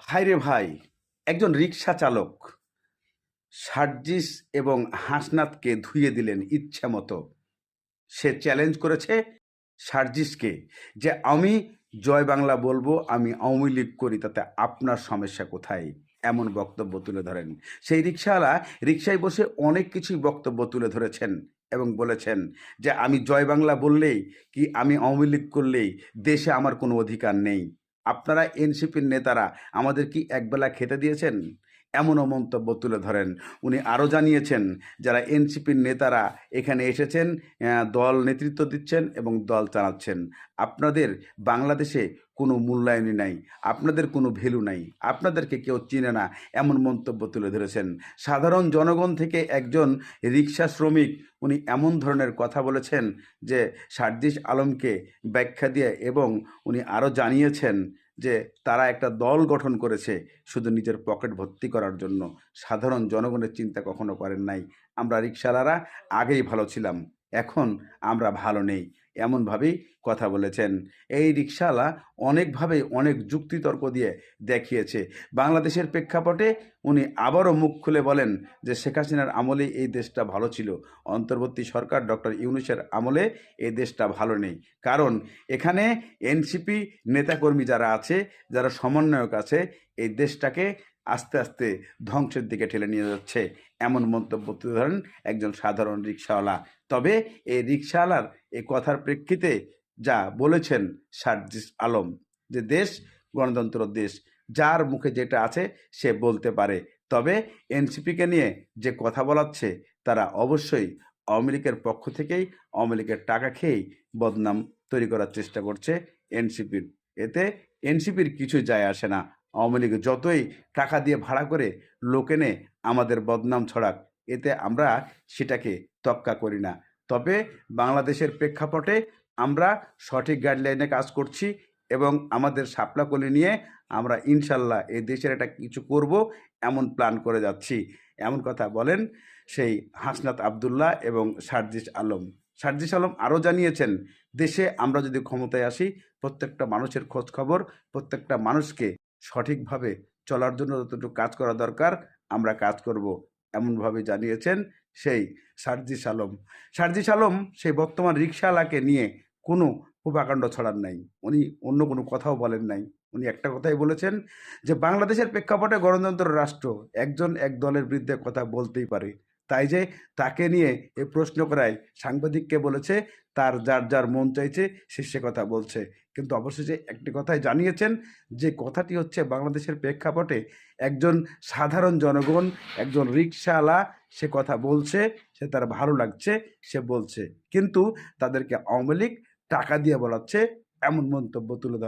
ভাই রে ভাই, একজন রিক্সা চালক সার্জিস এবং হাসনাতকে ধুয়ে দিলেন ইচ্ছা মতো। সে চ্যালেঞ্জ করেছে সার্জিসকে যে, আমি জয় বাংলা বলব, আমি আওয়ামী লীগ করি, তাতে আপনার সমস্যা কোথায়? এমন বক্তব্য তুলে ধরেন। সেই রিক্সাওয়ালা রিক্সায় বসে অনেক কিছুই বক্তব্য তুলে ধরেছেন এবং বলেছেন যে, আমি জয় বাংলা বললেই কি, আমি আওয়ামী লীগ করলেই দেশে আমার কোনো অধিকার নেই। আপনারা এনসিপির নেতারা আমাদের কি একবেলা খেতে দিয়েছেন? এমনও মন্তব্য তুলে ধরেন। উনি আরও জানিয়েছেন, যারা এনসিপির নেতারা এখানে এসেছেন দল নেতৃত্ব দিচ্ছেন এবং দল চালাচ্ছেন, আপনাদের বাংলাদেশে কোনো মূল্যায়নই নাই, আপনাদের কোনো ভ্যালু নাই, আপনাদেরকে কেউ চিনে না, এমন মন্তব্য তুলে ধরেছেন। সাধারণ জনগণ থেকে একজন রিক্সা শ্রমিক, উনি এমন ধরনের কথা বলেছেন যে সার্জিস আলমকে ব্যাখ্যা দিয়ে এবং উনি আরও জানিয়েছেন যে তারা একটা দল গঠন করেছে শুধু নিজের পকেট ভর্তি করার জন্য। সাধারণ জনগণের চিন্তা কখনো করেন নাই। আমরা রিক্সাওয়ালারা আগেই ভালো ছিলাম। এখন আমরা ভালো নেই। এমনভাবেই কথা বলেছেন। এই রিক্সাওয়ালা অনেকভাবে অনেক যুক্তিতর্ক দিয়ে দেখিয়েছে। বাংলাদেশের প্রেক্ষাপটে উনি আবারও মুখ খুলে বলেন যে শেখ হাসিনার আমলে এই দেশটা ভালো ছিল। অন্তর্বর্তী সরকার ডক্টর ইউনুসের আমলে এই দেশটা ভালো নেই। কারণ এখানে এনসিপি নেতাকর্মী যারা আছে, যারা সমন্বয়ক আছে, এই দেশটাকে আস্তে আস্তে ধ্বংসের দিকে ঠেলে নিয়ে যাচ্ছে। এমন মন্তব্য তুলে ধরেন একজন সাধারণ রিক্সাওয়ালা তবে এই রিক্সাওয়ালার এই কথার প্রেক্ষিতে যা বলেছেন সার্জিস আলম যে দেশ গণতন্ত্র দেশ, যার মুখে যেটা আছে সে বলতে পারে। তবে এনসিপিকে নিয়ে যে কথা বলাচ্ছে, তারা অবশ্যই আওয়ামী লীগের পক্ষ থেকেই আওয়ামী লীগের টাকা খেয়েই বদনাম তৈরি করার চেষ্টা করছে এনসিপির। এতে এনসিপির কিছু যায় আসে না। আওয়ামী লীগ যতই টাকা দিয়ে ভাড়া করে লোক এনে আমাদের বদনাম ছড়াক, এতে আমরা সেটাকে তক্কা করি না। তবে বাংলাদেশের প্রেক্ষাপটে আমরা সঠিক গাইডলাইনে কাজ করছি এবং আমাদের সাপলাকলি নিয়ে আমরা ইনশাল্লাহ এই দেশের একটা কিছু করব এমন প্ল্যান করে যাচ্ছি। এমন কথা বলেন সেই হাসনাত আবদুল্লাহ এবং সার্জিস আলম। সার্জিস আলম আরও জানিয়েছেন, দেশে আমরা যদি ক্ষমতায় আসি, প্রত্যেকটা মানুষের খোঁজ খবর প্রত্যেকটা মানুষকে সঠিকভাবে চলার জন্য যতটুকু কাজ করা দরকার, আমরা কাজ করব। এমনভাবে জানিয়েছেন সেই সার্জিস আলম সার্জিস আলম সেই বর্তমান রিক্সাওয়ালাকে নিয়ে কোনো উপাকাণ্ড ছড়ার নাই। উনি অন্য কোনো কথাও বলেন নাই। উনি একটা কথাই বলেছেন যে, বাংলাদেশের প্রেক্ষাপটে গণতন্ত্র রাষ্ট্র একজন এক দলের বিরুদ্ধে কথা বলতেই পারে। তাই যে তাকে নিয়ে এ প্রশ্ন করায় সাংবাদিককে বলেছে, তার যার যার মন চাইছে সে সে কথা বলছে। কিন্তু অবশেষে একটি কথাই জানিয়েছেন যে কথাটি হচ্ছে বাংলাদেশের প্রেক্ষাপটে একজন সাধারণ জনগণ, একজন রিক্সাওয়ালা সে কথা বলছে, সে তার ভালো লাগছে, সে বলছে। কিন্তু তাদেরকে আওয়ামী টাকা দিয়ে বলাচ্ছে, এমন মন্তব্য তুলে